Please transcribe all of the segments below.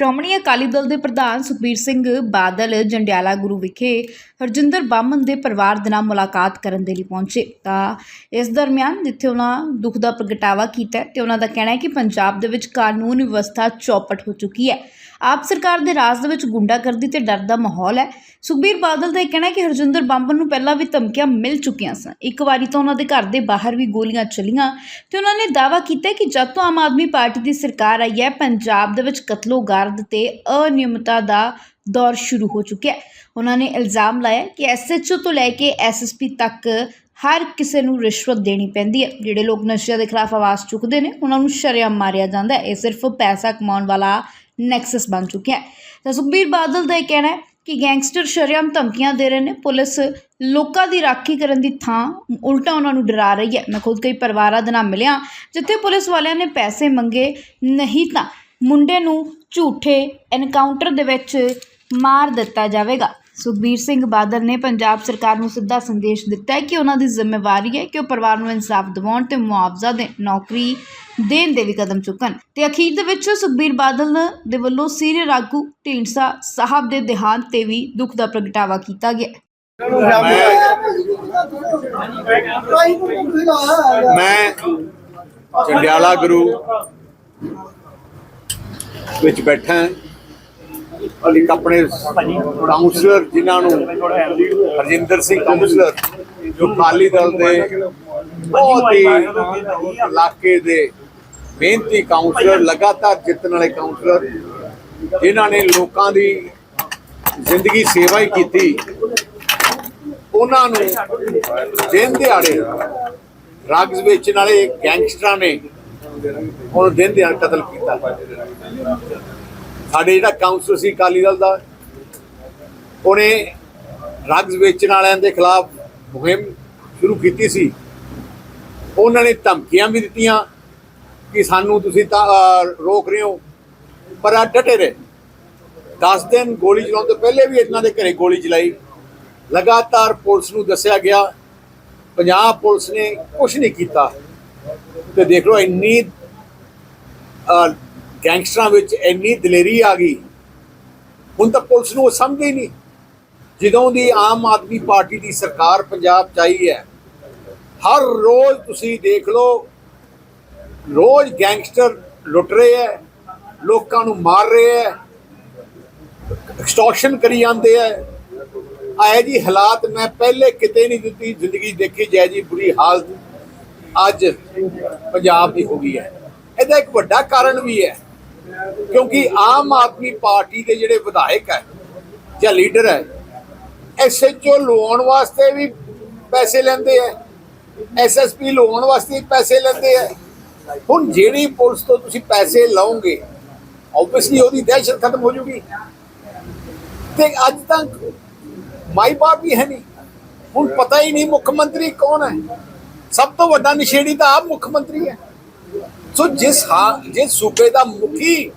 ਸ਼੍ਰੋਮਣੀ ਅਕਾਲੀ ਦਲ ਦੇ ਪ੍ਰਧਾਨ ਸੁਖਬੀਰ ਸਿੰਘ ਬਾਦਲ ਜੰਡਿਆਲਾ ਗੁਰੂ ਵਿਖੇ ਹਰਜਿੰਦਰ ਬਾਮਨ ਦੇ ਪਰਿਵਾਰ ਦੇ ਨਾਲ ਮੁਲਾਕਾਤ ਕਰਨ ਦੇ ਲਈ ਪਹੁੰਚੇ। ਤਾਂ ਇਸ ਦਰਮਿਆਨ ਜਿੱਥੇ ਉਹਨਾਂ ਦੁੱਖ ਦਾ ਪ੍ਰਗਟਾਵਾ ਕੀਤਾ ਹੈ ਤੇ ਉਹਨਾਂ ਦਾ ਕਹਿਣਾ ਹੈ ਕਿ ਪੰਜਾਬ ਦੇ ਵਿੱਚ ਕਾਨੂੰਨ ਵਿਵਸਥਾ ਚੌਪਟ ਹੋ ਚੁੱਕੀ ਹੈ। ਆਪ ਸਰਕਾਰ ਦੇ ਰਾਜ ਦੇ ਵਿੱਚ ਗੁੰਡਾਗਰਦੀ ਤੇ ਡਰ ਦਾ ਮਾਹੌਲ ਹੈ। ਸੁਖਬੀਰ ਬਾਦਲ ਦਾ ਇਹ ਕਹਿਣਾ ਹੈ ਕਿ ਹਰਜਿੰਦਰ ਬਾਮਨ ਨੂੰ ਪਹਿਲਾਂ ਵੀ ਧਮਕੀਆਂ ਮਿਲ ਚੁੱਕੀਆਂ ਸਨ। ਇੱਕ ਵਾਰੀ ਤਾਂ ਉਹਨਾਂ ਦੇ ਘਰ ਦੇ ਬਾਹਰ ਵੀ ਗੋਲੀਆਂ ਚੱਲੀਆਂ ਤੇ ਉਹਨਾਂ ਨੇ ਦਾਅਵਾ ਕੀਤਾ ਕਿ ਜਦ ਤੋਂ ਆਮ ਆਦਮੀ ਪਾਰਟੀ ਦੀ ਸਰਕਾਰ ਆਈ ਹੈ, ਪੰਜਾਬ ਦੇ ਵਿੱਚ ਕਤਲੋਗਾਰ ਕਤਲੋਗਰਦ ਤੇ ਅਨਿਯਮਤਾ ਦਾ ਦੌਰ ਸ਼ੁਰੂ ਹੋ ਚੁੱਕਿਆ ਹੈ। ਉਹਨਾਂ ਨੇ ਇਲਜ਼ਾਮ ਲਾਇਆ ਕਿ ਐਸਐਚਓ ਤੋਂ ਲੈ ਕੇ ਐਸਐਸਪੀ ਤੱਕ ਹਰ ਕਿਸੇ ਨੂੰ ਰਿਸ਼ਵਤ ਦੇਣੀ ਪੈਂਦੀ ਹੈ। ਜਿਹੜੇ ਲੋਕ ਨਸ਼ਿਆਂ ਦੇ ਖਿਲਾਫ ਆਵਾਜ਼ ਚੁੱਕਦੇ ਨੇ, ਉਹਨਾਂ ਨੂੰ ਸ਼ਰੇਆਮ ਮਾਰਿਆ ਜਾਂਦਾ ਹੈ। ਇਹ ਸਿਰਫ ਪੈਸਾ ਕਮਾਉਣ ਵਾਲਾ ਨੈਕਸਸ ਬਣ ਚੁੱਕਿਆ ਹੈ। ਤਾਂ ਸੁਖਬੀਰ ਬਾਦਲ ਦਾ ਇਹ ਕਹਿਣਾ ਹੈ ਕਿ ਗੈਂਗਸਟਰ ਸ਼ਰੇਆਮ ਧਮਕੀਆਂ ਦੇ ਰਹੇ ਨੇ। ਪੁਲਿਸ ਲੋਕਾਂ ਦੀ ਰਾਖੀ ਕਰਨ ਦੀ ਥਾਂ ਉਲਟਾ ਉਹਨਾਂ ਨੂੰ ਡਰਾ ਰਹੀ ਹੈ। ਮੈਂ ਖੁਦ ਕਈ ਪਰਿਵਾਰਾਂ ਦੇ ਨਾਲ ਮਿਲਿਆ, ਜਿੱਥੇ ਪੁਲਿਸ ਵਾਲਿਆਂ ਨੇ ਪੈਸੇ ਮੰਗੇ ਨਹੀਂ ਤਾਂ ਮੁੰਡੇ ਨੂੰ ਝੂਠੇ ਐਨਕਾਊਂਟਰ ਦੇ ਵਿੱਚ ਮਾਰ ਦਿੱਤਾ ਜਾਵੇਗਾ ਸੁਖਬੀਰ ਸਿੰਘ ਬਾਦਲ ਨੇ ਪੰਜਾਬ ਸਰਕਾਰ ਨੂੰ ਸਿੱਧਾ ਸੰਦੇਸ਼ ਦਿੱਤਾ ਹੈ ਕਿ ਉਹਨਾਂ ਦੀ ਜ਼ਿੰਮੇਵਾਰੀ ਹੈ ਕਿ ਉਹ ਪਰਿਵਾਰ ਨੂੰ ਇਨਸਾਫ ਦਿਵਾਉਣ ਤੇ ਮੁਆਵਜ਼ਾ ਦੇ ਨੌਕਰੀ ਦੇਣ ਦੇ ਵੀ ਕਦਮ ਚੁੱਕਣ ਤੇ ਅਖੀਰ ਦੇ ਵਿੱਚ ਸੁਖਬੀਰ ਬਾਦਲ ਦੇ ਵੱਲੋਂ ਸੀਨੀਅਰ ਆਗੂ ਢੀਂਡਸਾ ਸਾਹਿਬ ਦੇ ਦੇਹਾਂਤ ਤੇ ਵੀ ਦੁੱਖ ਦਾ ਪ੍ਰਗਟਾਵਾ ਕੀਤਾ ਗਿਆ ਮੈਂ ਚੰਡਿਆਲਾ ਗੁਰੂ ਵਿੱਚ ਬੈਠਾ ਹਾਂ। ਆਪਣੇ ਕਾਉਂਸਲਰ ਜਿਨ੍ਹਾਂ ਨੂੰ ਹਰਜਿੰਦਰ ਸਿੰਘ ਕਾਉਂਸਲਰ ਜੋ ਅਕਾਲੀ ਦਲ ਦੇ ਬਹੁਤ ਹੀ ਇਲਾਕੇ ਦੇ ਮਿਹਨਤੀ ਕਾਉਂਸਲਰ ਲਗਾਤਾਰ ਜਿੱਤਣ ਵਾਲੇ ਕਾਉਂਸਲਰ ਜਿਨ੍ਹਾਂ ਨੇ ਲੋਕਾਂ ਦੀ ਜ਼ਿੰਦਗੀ ਸੇਵਾ ਹੀ ਕੀਤੀ। ਉਹਨਾਂ ਨੂੰ ਦਿਨ ਦਿਹਾੜੇ ਡਰੱਗਸ ਵੇਚਣ ਵਾਲੇ ਗੈਂਗਸਟਰਾਂ ਨੇ ਉਹਨੂੰ ਦਿਨ ਦਿਹਾੜੇ ਕਤਲ ਕੀਤਾ। ਸਾਡੇ ਜਿਹੜਾ ਕਾਉਂਸਲ ਸੀ ਅਕਾਲੀ ਦਲ ਦਾ, ਉਹਨੇ ਡਰੱਗਸ ਵੇਚਣ ਵਾਲਿਆਂ ਦੇ ਖਿਲਾਫ ਮੁਹਿੰਮ ਸ਼ੁਰੂ ਕੀਤੀ ਸੀ। ਉਹਨਾਂ ਨੇ ਧਮਕੀਆਂ ਵੀ ਦਿੱਤੀਆਂ ਕਿ ਸਾਨੂੰ ਤੁਸੀਂ ਤਾਂ ਰੋਕ ਰਹੇ ਹੋ, ਪਰ ਆ ਡਟੇ ਰਹੇ। 10 ਦਿਨ ਗੋਲੀ ਚਲਾਉਣ ਤੋਂ ਪਹਿਲੇ ਵੀ ਇਹਨਾਂ ਦੇ ਘਰੇ ਗੋਲੀ ਚਲਾਈ। ਲਗਾਤਾਰ ਪੁਲਿਸ ਨੂੰ ਦੱਸਿਆ ਗਿਆ, ਪੰਜਾਬ ਪੁਲਿਸ ਨੇ ਕੁਝ ਨਹੀਂ ਕੀਤਾ। ਤੇ ਦੇਖ ਲਓ ਇੰਨੀ ਗੈਂਗਸਟਰਾਂ ਵਿੱਚ ਇੰਨੀ ਦਲੇਰੀ ਆ ਗਈ, ਹੁਣ ਤਾਂ ਪੁਲਿਸ ਨੂੰ ਉਹ ਸਮਝਦੇ ਹੀ ਨਹੀਂ। ਜਦੋਂ ਦੀ ਆਮ ਆਦਮੀ ਪਾਰਟੀ ਦੀ ਸਰਕਾਰ ਪੰਜਾਬ ਚ ਆਈ ਹੈ, ਹਰ ਰੋਜ਼ ਤੁਸੀਂ ਦੇਖ ਲਓ, ਰੋਜ਼ ਗੈਂਗਸਟਰ ਲੁੱਟ ਰਹੇ ਹੈ, ਲੋਕਾਂ ਨੂੰ ਮਾਰ ਰਹੇ ਹੈ ਐਕਸਟੋਰਸ਼ਨ ਕਰੀ ਜਾਂਦੇ ਹੈ। ਆਏ ਜੀ ਹਾਲਾਤ ਮੈਂ ਪਹਿਲੇ ਕਿਤੇ ਨਹੀਂ ਦਿੱਤੀ, ਜ਼ਿੰਦਗੀ ਦੇਖੀ ਜੈ ਜੀ ਬੁਰੀ ਹਾਲਤ ਅੱਜ ਪੰਜਾਬ ਦੀ ਹੋ ਗਈ ਹੈ। ਇਹਦਾ ਇੱਕ ਵੱਡਾ ਕਾਰਨ ਵੀ ਹੈ। ਕਿਉਂਕਿ ਆਮ ਆਦਮੀ ਪਾਰਟੀ ਦੇ ਜਿਹੜੇ ਵਿਧਾਇਕ ਹੈ ਜਾਂ ਲੀਡਰ ਹੈ ਐਸਐਚਓ ਲਵਾਉਣ ਵਾਸਤੇ ਵੀ ਪੈਸੇ ਲੈਂਦੇ ਹੈ ਐਸਐਸਪੀ ਲਵਾਉਣ ਵਾਸਤੇ ਪੈਸੇ ਲੈਂਦੇ ਹੈ। ਹੁਣ ਜਿਹੜੀ ਪੁਲਿਸ ਤੋਂ ਤੁਸੀਂ ਪੈਸੇ ਲਓਗੇ ਆਬਵੀਅਸਲੀ ਉਹਦੀ ਦਹਿਸ਼ਤ ਖਤਮ ਹੋ ਜੂਗੀ। ਤੇ ਅੱਜ ਤੱਕ ਮਾਈ ਬਾਪ ਵੀ ਹੈ ਨਹੀਂ। ਹੁਣ ਪਤਾ ਹੀ ਨਹੀਂ ਮੁੱਖ ਮੰਤਰੀ ਕੌਣ ਹੈ। ਸਭ ਤੋਂ ਵੱਡਾ ਨਿਸ਼ੇੜੀ ਤਾਂ ਆਪ ਮੁੱਖ ਮੰਤਰੀ ਹੈ। ਸੋ ਜਿਸ ਹਾਂ, ਜਿਸ ਸੂਬੇ ਦਾ ਮੁਖੀ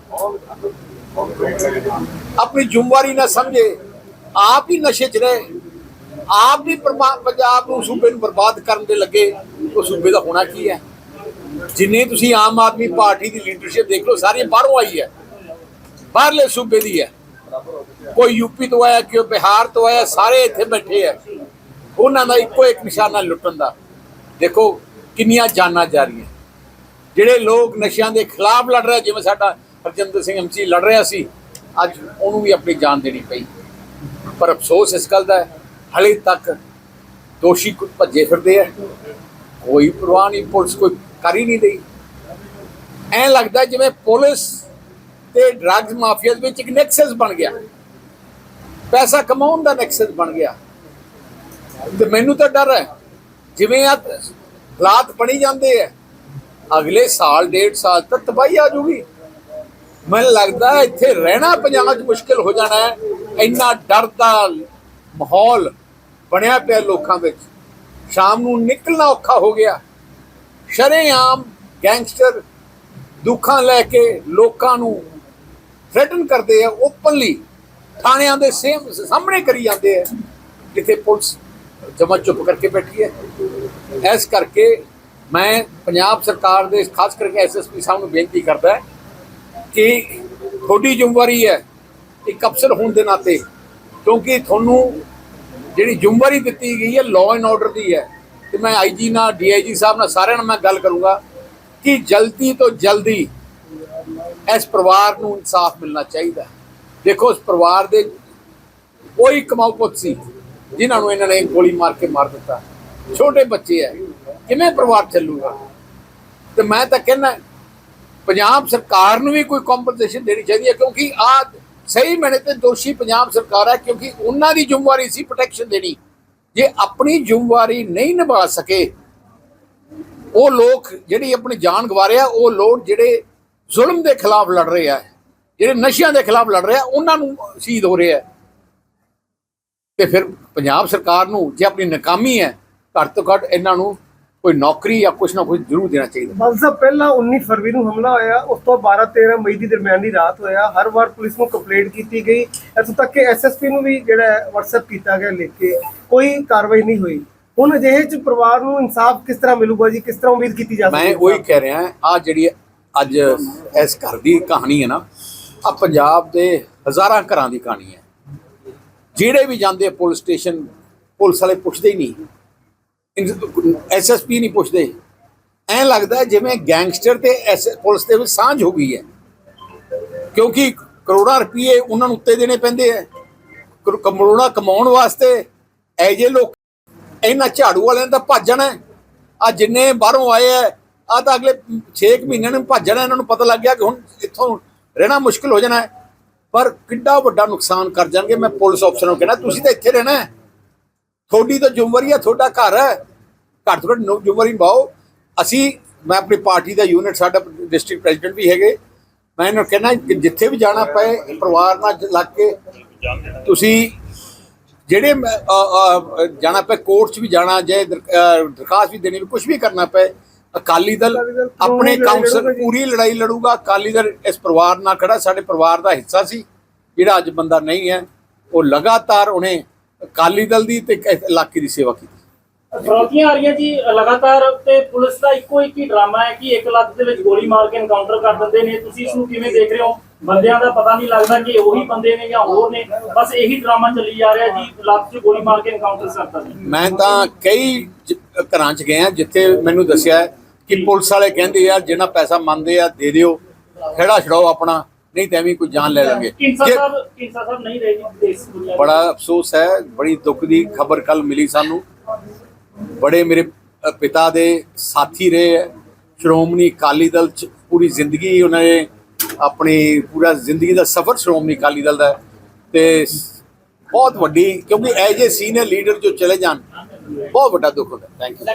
ਆਪਣੀ ਜ਼ਿੰਮੇਵਾਰੀ ਨਾ ਸਮਝੇ, ਆਪ ਹੀ ਨਸ਼ੇ 'ਚ ਰਹੇ, ਆਪ ਵੀ ਪੰਜਾਬ ਨੂੰ ਸੂਬੇ ਨੂੰ ਬਰਬਾਦ ਕਰਨ ਦੇ ਲੱਗੇ, ਉਹ ਸੂਬੇ ਦਾ ਹੋਣਾ ਕੀ ਹੈ? ਜਿੰਨੇ ਤੁਸੀਂ ਆਮ ਆਦਮੀ ਪਾਰਟੀ ਦੀ ਲੀਡਰਸ਼ਿਪ ਦੇਖ ਲਓ ਸਾਰੀ ਬਾਹਰੋਂ ਆਈ ਹੈ। ਬਾਹਰਲੇ ਸੂਬੇ ਦੀ ਹੈ। ਕੋਈ ਯੂਪੀ ਤੋਂ ਆਇਆ, ਕੋਈ ਬਿਹਾਰ ਤੋਂ ਆਇਆ, ਸਾਰੇ ਇੱਥੇ ਬੈਠੇ ਆ ਉਹਨਾਂ ਦਾ ਇੱਕੋ ਇੱਕ ਨਿਸ਼ਾਨਾ ਲੁੱਟਣ ਦਾ। ਦੇਖੋ, ਕਿੰਨੀਆਂ ਜਾਨਾਂ ਜਾ ਰਹੀਆਂ। ਜਿਹੜੇ ਲੋਕ ਨਸ਼ਿਆਂ ਦੇ ਖਿਲਾਫ ਲੜ ਰਹੇ, ਜਿਵੇਂ ਸਾਡਾ ਹਰਜਿੰਦਰ ਸਿੰਘ ਐਮਸੀ ਲੜ ਰਿਹਾ ਸੀ, ਅੱਜ ਉਹਨੂੰ ਵੀ ਆਪਣੀ ਜਾਨ ਦੇਣੀ ਪਈ। ਪਰ ਅਫਸੋਸ ਇਸ ਗੱਲ ਦਾ ਹੈ, ਹਲੇ ਤੱਕ ਦੋਸ਼ੀ ਭੱਜੇ ਫਿਰਦੇ ਆ। ਕੋਈ ਪਰਵਾਹ ਨਹੀਂ, ਪੁਲਿਸ ਕੋਈ ਕਰ ਹੀ ਨਹੀਂ ਰਹੀ। ਐਂ ਲੱਗਦਾ ਜਿਵੇਂ ਪੁਲਿਸ ਤੇ ਡਰੱਗਸ ਮਾਫੀਆ ਦੇ ਵਿੱਚ ਇੱਕ ਨੈਕਸਸ ਬਣ ਗਿਆ। ਪੈਸਾ ਕਮਾਉਣ ਦਾ ਨੈਕਸਸ ਬਣ ਗਿਆ। ਤੇ ਮੈਨੂੰ ਤਾਂ ਡਰ ਹੈ, ਜਿਵੇਂ ਆ ਹਾਲਾਤ ਬਣੀ ਜਾਂਦੇ ਆ ਅਗਲੇ ਸਾਲ, ਡੇਢ ਸਾਲ ਤੱਕ ਤਬਾਹੀ ਆ ਜੂਗੀ ਮੈਨੂੰ ਲੱਗਦਾ ਇੱਥੇ ਰਹਿਣਾ ਪੰਜਾਬ 'ਚ ਮੁਸ਼ਕਿਲ ਹੋ ਜਾਣਾ ਹੈ। ਇੰਨਾ ਡਰ ਦਾ ਮਾਹੌਲ ਬਣਿਆ ਪਿਆ ਲੋਕਾਂ ਵਿੱਚ। ਸ਼ਾਮ ਨੂੰ ਨਿਕਲਣਾ ਔਖਾ ਹੋ ਗਿਆ। ਸ਼ਰੇਆਮ ਗੈਂਗਸਟਰ ਦੁੱਖਾਂ ਲੈ ਕੇ ਲੋਕਾਂ ਨੂੰ ਥ੍ਰੈਟਨ ਕਰਦੇ ਆ ਓਪਨਲੀ ਥਾਣਿਆਂ ਦੇ ਸੇਮ ਸਾਹਮਣੇ ਕਰੀ ਜਾਂਦੇ ਆ। ਕਿਤੇ ਪੁਲਿਸ ਜਮਾ ਚੁੱਪ ਕਰਕੇ ਬੈਠੀ ਹੈ। ਇਸ ਕਰਕੇ ਮੈਂ ਪੰਜਾਬ ਸਰਕਾਰ ਦੇ, ਖਾਸ ਕਰਕੇ ਐਸਐਸਪੀ ਸਾਹਿਬ ਨੂੰ ਬੇਨਤੀ ਕਰਦਾ ਕਿ ਤੁਹਾਡੀ ਜ਼ਿੰਮੇਵਾਰੀ ਹੈ ਇੱਕ ਅਫਸਰ ਹੋਣ ਦੇ ਨਾਤੇ, ਕਿਉਂਕਿ ਤੁਹਾਨੂੰ ਜਿਹੜੀ ਜ਼ਿੰਮੇਵਾਰੀ ਦਿੱਤੀ ਗਈ ਹੈ ਲਾਅ ਐਂਡ ਆਰਡਰ ਦੀ ਹੈ। ਤੇ ਮੈਂ ਆਈਜੀ ਨਾਲ ਡੀਆਈਜੀ ਸਾਹਿਬ ਨਾਲ ਸਾਰਿਆਂ ਨਾਲ ਮੈਂ ਗੱਲ ਕਰੂੰਗਾ ਕਿ ਜਲਦੀ ਤੋਂ ਜਲਦੀ ਇਸ ਪਰਿਵਾਰ ਨੂੰ ਇਨਸਾਫ ਮਿਲਣਾ ਚਾਹੀਦਾ ਦੇਖੋ, ਇਸ ਪਰਿਵਾਰ ਦੇ ਕੋਈ ਕਮਾਊ ਪੁੱਤ ਸੀ, ਜਿਨ੍ਹਾਂ ਨੂੰ ਇਹਨਾਂ ਨੇ ਗੋਲੀ ਮਾਰ ਕੇ ਮਾਰ ਦਿੱਤਾ। ਛੋਟੇ ਬੱਚੇ ਹੈ ਕਿਵੇਂ ਪਰਿਵਾਰ ਚੱਲੂਗਾ? ਤੇ ਮੈਂ ਤਾਂ ਕਹਿੰਦਾ, ਪੰਜਾਬ ਸਰਕਾਰ ਨੂੰ ਵੀ ਕੋਈ ਕੰਪਨਸੇਸ਼ਨ ਦੇਣੀ ਚਾਹੀਦੀ ਹੈ ਕਿਉਂਕਿ ਆ ਸਹੀ ਮੈਨੇ ਤੇ ਦੋਸ਼ੀ ਪੰਜਾਬ ਸਰਕਾਰ ਹੈ ਕਿਉਂਕਿ ਉਹਨਾਂ ਦੀ ਜ਼ਿੰਮੇਵਾਰੀ ਸੀ ਪ੍ਰੋਟੈਕਸ਼ਨ ਦੇਣੀ। ਜੇ ਆਪਣੀ ਜ਼ਿੰਮੇਵਾਰੀ ਨਹੀਂ ਨਿਭਾ ਸਕੇ, ਉਹ ਲੋਕ ਜਿਹੜੀ ਆਪਣੀ ਜਾਨ ਗਵਾ ਰਹੇ ਆ, ਉਹ ਲੋਕ ਜਿਹੜੇ ਜ਼ੁਲਮ ਦੇ ਖਿਲਾਫ ਲੜ ਰਹੇ ਆ, ਜਿਹੜੇ ਨਸ਼ਿਆਂ ਦੇ ਖਿਲਾਫ ਲੜ ਰਹੇ ਆ, ਉਹਨਾਂ ਨੂੰ ਸ਼ਹੀਦ ਹੋ ਰਹੇ ਆ। ਤੇ ਫਿਰ ਪੰਜਾਬ ਸਰਕਾਰ ਨੂੰ ਜੇ ਆਪਣੀ ਨਾਕਾਮੀ ਹੈ ਘੱਟ ਤੋਂ ਘੱਟ ਇਹਨਾਂ ਨੂੰ ਕੋਈ ਨੌਕਰੀ ਜਾਂ ਕੁਝ ਨਾ ਕੁਝ ਜ਼ਰੂਰ ਦੇਣਾ ਚਾਹੀਦਾ। ਬਲ ਸਾਹਿਬ ਪਹਿਲਾਂ 19 ਫਰਵਰੀ ਨੂੰ ਹਮਲਾ ਹੋਇਆ ਉਸ ਤੋਂ 12 13 ਮਈ ਦੀ ਦਰਮਿਆਨੀ ਰਾਤ ਹੋਇਆ। ਹਰ ਵਾਰ ਪੁਲਿਸ ਨੂੰ ਕੰਪਲੇਂਟ ਕੀਤੀ ਗਈ। ਇੱਥੋਂ ਤੱਕ ਕਿ ਐਸਐਸਪੀ ਨੂੰ ਵੀ ਜਿਹੜਾ WhatsApp ਕੀਤਾ ਗਿਆ ਲਿਖ ਕੇ। ਕੋਈ ਕਾਰਵਾਈ ਨਹੀਂ ਹੋਈ। ਹੁਣ ਅਜਿਹੇ ਚ ਪਰਿਵਾਰ ਨੂੰ ਇਨਸਾਫ ਕਿਸ ਤਰ੍ਹਾਂ ਮਿਲੂਗਾ ਜੀ? ਕਿਸ ਤਰ੍ਹਾਂ ਉਮੀਦ ਕੀਤੀ ਜਾ ਸਕਦੀ ਮੈਂ ਉਹੀ ਕਹਿ ਰਿਹਾ ਆ ਜਿਹੜੀ ਅੱਜ ਇਸ ਘਰ ਦੀ ਕਹਾਣੀ ਹੈ ਨਾ ਆ ਪੰਜਾਬ ਦੇ ਹਜ਼ਾਰਾਂ ਘਰਾਂ ਦੀ ਕਹਾਣੀ ਹੈ। ਜਿਹੜੇ ਵੀ ਜਾਂਦੇ ਪੁਲਿਸ ਸਟੇਸ਼ਨ ਪੁਲਿਸ ਵਾਲੇ ਪੁੱਛਦੇ ਹੀ ਨਹੀਂ। ਐਸਐਸਪੀ ਨਹੀਂ ਪੁੱਛਦੇ। ਐਂ ਲੱਗਦਾ ਜਿਵੇਂ ਗੈਂਗਸਟਰ ਤੇ ਐਸ ਪੁਲਿਸ ਦੇ ਵਿੱਚ ਸਾਂਝ ਹੋ ਗਈ ਹੈ। ਕਿਉਂਕਿ ਕਰੋੜਾਂ ਰੁਪਏ ਉਹਨਾਂ ਨੂੰ ਉੱਤੇ ਦੇਣੇ ਪੈਂਦੇ ਆ ਕਰੋੜਾਂ ਕਮਾਉਣ ਵਾਸਤੇ ਐ ਜੇ ਲੋਕ ਇਹਨਾਂ ਝਾੜੂ ਵਾਲਿਆਂ ਦਾ ਭੱਜਣਾ ਆ ਜਿੰਨੇ ਬਾਹਰੋਂ ਆਏ ਆ ਆ ਤਾਂ ਅਗਲੇ 6 ਮਹੀਨਿਆਂ ਨੂੰ ਭੱਜਣਾ ਇਹਨਾਂ ਨੂੰ ਪਤਾ ਲੱਗ ਗਿਆ ਕਿ ਹੁਣ ਇੱਥੋਂ ਰਹਿਣਾ ਮੁਸ਼ਕਲ ਹੋ ਜਾਣਾ ਪਰ ਕਿੱਡਾ ਵੱਡਾ ਨੁਕਸਾਨ ਕਰ ਜਾਣਗੇ। ਮੈਂ ਪੁਲਿਸ ਅਫਸਰ ਨੂੰ ਕਹਿਣਾ ਤੁਸੀਂ ਤਾਂ ਇੱਥੇ ਰਹਿਣਾ ਹੈ। ਤੁਹਾਡੀ ਤਾਂ ਜ਼ਿੰਮੇਵਾਰੀ ਹੈ ਤੁਹਾਡਾ ਘਰ ਹੈ। ਘੱਟ ਤੋਂ ਜ਼ਿੰਮੇਵਾਰੀ ਨਿਭਾਓ। ਅਸੀਂ ਮੈਂ ਆਪਣੀ ਪਾਰਟੀ ਦਾ ਯੂਨਿਟ ਸਾਡਾ ਡਿਸਟ੍ਰਿਕਟ ਪ੍ਰੈਜ਼ੀਡੈਂਟ ਵੀ ਹੈਗੇ। ਮੈਂ ਇਹਨਾਂ ਨੂੰ ਕਹਿਣਾ ਕਿ ਜਿੱਥੇ ਵੀ ਜਾਣਾ ਪਏ ਪਰਿਵਾਰ ਨਾਲ ਲੱਗ ਕੇ ਤੁਸੀਂ ਜਿਹੜੇ ਜਾਣਾ ਪਏ ਕੋਰਟ 'ਚ ਵੀ ਜਾਣਾ ਜੇ ਦਰਖਾਸਤ ਵੀ ਦੇਣੀ ਕੁਝ ਵੀ ਕਰਨਾ ਪਏ ਅਕਾਲੀ ਦਲ ਆਪਣੇ ਕਾਉਂਸਲ। ਪੂਰੀ ਲੜਾਈ ਲੜੂਗਾ। ਅਕਾਲੀ ਦਲ ਇਸ ਪਰਿਵਾਰ ਨਾਲ ਖੜਾ ਸਾਡੇ ਪਰਿਵਾਰ ਦਾ ਹਿੱਸਾ ਸੀ। ਜਿਹੜਾ ਅੱਜ ਬੰਦਾ ਨਹੀਂ ਹੈ ਉਹ ਲਗਾਤਾਰ ਉਹਨੇ ਅਕਾਲੀ ਦਲ ਦੀ ਤੇ ਇਲਾਕੇ ਦੀ ਸੇਵਾ ਕੀਤੀ। ਫਰੋਤੀਆਂ ਆ ਰਹੀਆਂ ਜੀ ਲਗਾਤਾਰ ਤੇ ਪੁਲਿਸ ਦਾ ਇੱਕੋ ਇੱਕ ਹੀ ਡਰਾਮਾ ਹੈ ਕਿ ਇੱਕ ਲੱਖ ਦੇ ਵਿੱਚ ਗੋਲੀ ਮਾਰ ਕੇ ਐਨਕਾਊਂਟਰ ਕਰ ਦਿੰਦੇ ਨੇ। ਤੁਸੀਂ ਇਸ ਨੂੰ ਕਿਵੇਂ ਦੇਖ ਰਹੇ ਹੋ? ਬੰਦਿਆਂ ਦਾ ਪਤਾ ਨਹੀਂ ਲੱਗਦਾ ਕਿ ਉਹੀ ਬੰਦੇ ਨੇ ਜਾਂ ਹੋਰ ਨੇ। ਬਸ ਇਹੀ ਡਰਾਮਾ ਚੱਲੀ ਜਾ ਰਿਹਾ ਜੀ ਲੱਖ 'ਚ ਗੋਲੀ ਮਾਰ ਕੇ ਐਨਕਾਊਂਟਰ ਕਰਤਾ ਜੀ। ਮੈਂ ਤਾਂ ਕਈ ਘਰਾਂ 'ਚ ਗਿਆ ਜਿੱਥੇ ਮੈਨੂੰ ਦੱਸਿਆ ਕਿ ਪੁਲਿਸ ਵਾਲੇ ਕਹਿੰਦੇ ਯਾਰ ਜਿੰਨਾ ਪੈਸਾ ਮੰਨਦੇ ਆ ਦੇ ਦਿਓ। ਖੜਾ ਛੜਾਓ ਆਪਣਾ। ਨਹੀਂ ਤਾਂ ਐਵੇਂ ਕੋਈ ਜਾਨ ਲੈ ਲਾਂਗੇ ਕਿੰਸਾ ਜੇ- ਸਾਹਿਬ ਕਿੰਸਾ ਸਾਹਿਬ ਨਹੀਂ ਰਹੇ ਜੀ ਇਸ ਦੁਨੀਆ ਬੜਾ ਅਫਸੋਸ ਹੈ ਬੜੀ ਦੁੱਖ ਦੀ ਖਬਰ ਕੱਲ ਮਿਲੀ ਸਾਨੂੰ। ਬੜੇ ਮੇਰੇ ਪਿਤਾ ਦੇ ਸਾਥੀ ਰਹੇ ਹੈ। ਸ਼੍ਰੋਮਣੀ ਅਕਾਲੀ ਦਲ ਚ ਪੂਰੀ ਜ਼ਿੰਦਗੀ ਉਹਨਾਂ ਨੇ ਆਪਣੀ ਪੂਰਾ ਜ਼ਿੰਦਗੀ ਦਾ ਸਫ਼ਰ ਸ਼੍ਰੋਮਣੀ ਅਕਾਲੀ ਦਲ ਦਾ ਤੇ ਬਹੁਤ ਵੱਡੀ ਕਿਉਂਕਿ ਐਜ ਏ ਸੀਨੀਅਰ ਲੀਡਰ ਜੋ ਚਲੇ ਜਾਣ ਬਹੁਤ ਵੱਡਾ ਦੁੱਖ ਹੁੰਦਾ ਥੈਂਕ ਯੂ